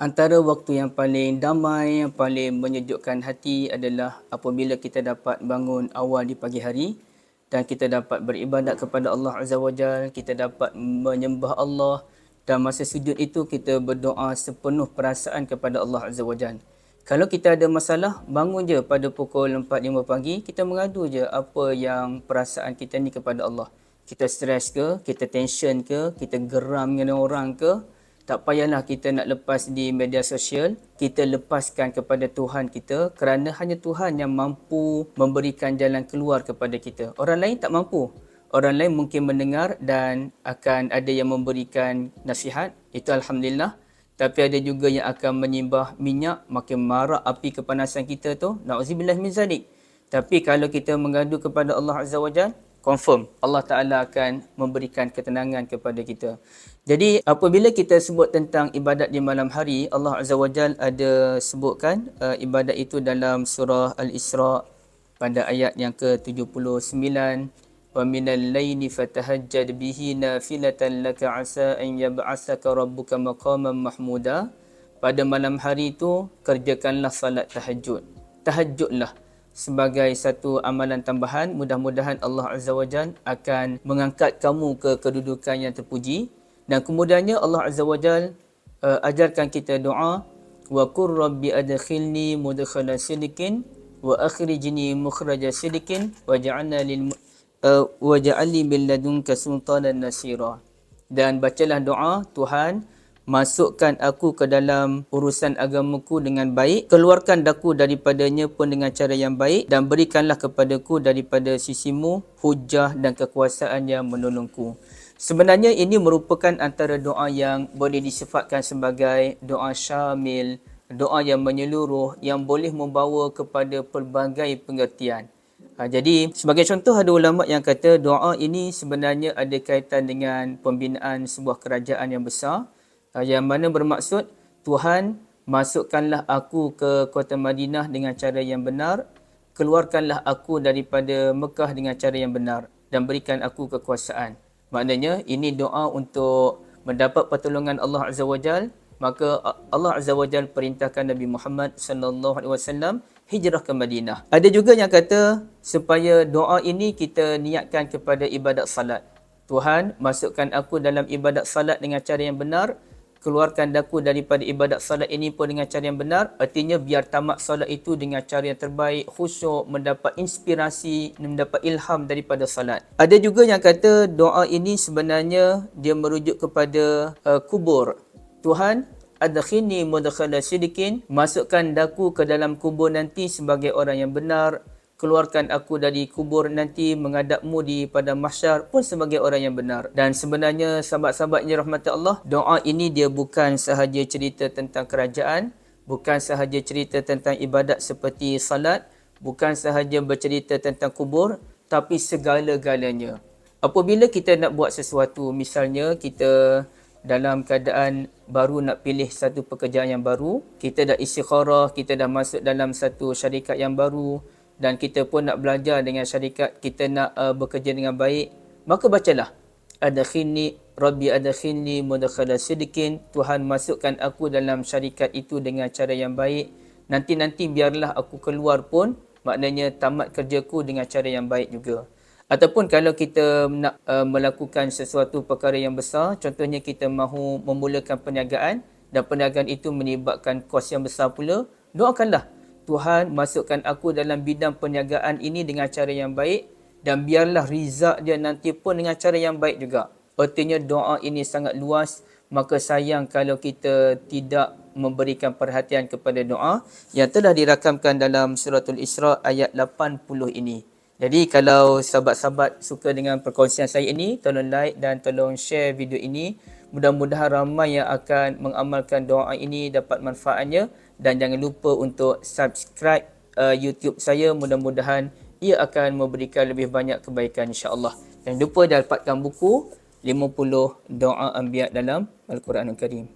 Antara waktu yang paling damai, yang paling menyejukkan hati adalah apabila kita dapat bangun awal di pagi hari dan kita dapat beribadat kepada Allah Azza wa Jal, kita dapat menyembah Allah dan masa sujud itu kita berdoa sepenuh perasaan kepada Allah Azza wa Jal. Kalau kita ada masalah, bangun je pada pukul 4-5 pagi, kita mengadu je apa yang perasaan kita ni kepada Allah. Kita stres ke, kita tension ke, kita geram dengan orang ke, tak payahlah kita nak lepas di media sosial. Kita lepaskan kepada Tuhan kita kerana hanya Tuhan yang mampu memberikan jalan keluar kepada kita. Orang lain tak mampu. Orang lain mungkin mendengar dan akan ada yang memberikan nasihat. Itu Alhamdulillah. Tapi ada juga yang akan menyimbah minyak, makin marak api kepanasan kita tu. Na'udzubillah min zalik. Tapi kalau kita mengadu kepada Allah Azza wa Jalla, confirm Allah Taala akan memberikan ketenangan kepada kita. Jadi apabila kita sebut tentang ibadat di malam hari, Allah Azza wa Jal ada sebutkan uh, ibadat itu dalam surah Al-Isra pada ayat yang ke-79 wa minal laili fatahajjad bihi nafilatan laka asa an yab'athaka rabbuka maqaman mahmuda. Pada malam hari itu kerjakanlah salat tahajud tahajudlah sebagai satu amalan tambahan mudah-mudahan Allah Azza wa Jal akan mengangkat kamu ke kedudukan yang terpuji. Dan kemudiannya Allah Azza wa Jal uh, ajarkan kita doa wa qur rabbi adkhilni mudkhala sidqin wa akhrijni mukhraja sidqin waj'alna lil uh, waj'alni bil ladunka sultanan nasira. Dan bacalah doa Tuhan masukkan aku ke dalam urusan agamaku dengan baik, keluarkan daku daripadanya pun dengan cara yang baik dan berikanlah kepadaku daripada sisimu hujah dan kekuasaan yang menolongku. Sebenarnya ini merupakan antara doa yang boleh disifatkan sebagai doa syamil, doa yang menyeluruh yang boleh membawa kepada pelbagai pengertian. Ha, jadi sebagai contoh ada ulama yang kata doa ini sebenarnya ada kaitan dengan pembinaan sebuah kerajaan yang besar yang mana bermaksud Tuhan masukkanlah aku ke kota Madinah dengan cara yang benar keluarkanlah aku daripada Mekah dengan cara yang benar dan berikan aku kekuasaan. Maknanya ini doa untuk mendapat pertolongan Allah Azza wa Jal. Maka Allah Azza wa Jal perintahkan Nabi Muhammad sallallahu alaihi wasallam hijrah ke Madinah. Ada juga yang kata supaya doa ini kita niatkan kepada ibadat salat. Tuhan masukkan aku dalam ibadat salat dengan cara yang benar keluarkan daku daripada ibadat salat ini pun dengan cara yang benar. Artinya biar tamat salat itu dengan cara yang terbaik khusyuk mendapat inspirasi mendapat ilham daripada salat ada juga yang kata doa ini sebenarnya dia merujuk kepada uh, kubur. Tuhan adkhini mudkhala sidikin masukkan daku ke dalam kubur nanti sebagai orang yang benar keluarkan aku dari kubur nanti menghadapmu di pada mahsyar pun sebagai orang yang benar. Dan sebenarnya sahabat-sahabatnya rahmat Allah, doa ini dia bukan sahaja cerita tentang kerajaan, bukan sahaja cerita tentang ibadat seperti salat, bukan sahaja bercerita tentang kubur, tapi segala-galanya. Apabila kita nak buat sesuatu, misalnya kita dalam keadaan baru nak pilih satu pekerjaan yang baru, kita dah istikharah, kita dah masuk dalam satu syarikat yang baru, dan kita pun nak belajar dengan syarikat kita nak uh, bekerja dengan baik maka bacalah. Adkhilni rabbi adkhilni mudkhala sidqin. Tuhan masukkan aku dalam syarikat itu dengan cara yang baik. Nanti-nanti biarlah aku keluar pun maknanya tamat kerjaku dengan cara yang baik juga. Ataupun kalau kita nak uh, melakukan sesuatu perkara yang besar contohnya kita mahu memulakan perniagaan dan perniagaan itu menyebabkan kos yang besar pula doakanlah Tuhan masukkan aku dalam bidang perniagaan ini dengan cara yang baik dan biarlah rizak dia nanti pun dengan cara yang baik juga. Artinya doa ini sangat luas maka sayang kalau kita tidak memberikan perhatian kepada doa yang telah dirakamkan dalam suratul Isra ayat 80 ini. Jadi kalau sahabat-sahabat suka dengan perkongsian saya ini, tolong like dan tolong share video ini. Mudah-mudahan ramai yang akan mengamalkan doa ini dapat manfaatnya dan jangan lupa untuk subscribe uh, YouTube saya mudah-mudahan ia akan memberikan lebih banyak kebaikan insya-Allah. Jangan lupa dapatkan buku 50 doa anbiya dalam Al-Quranul Karim.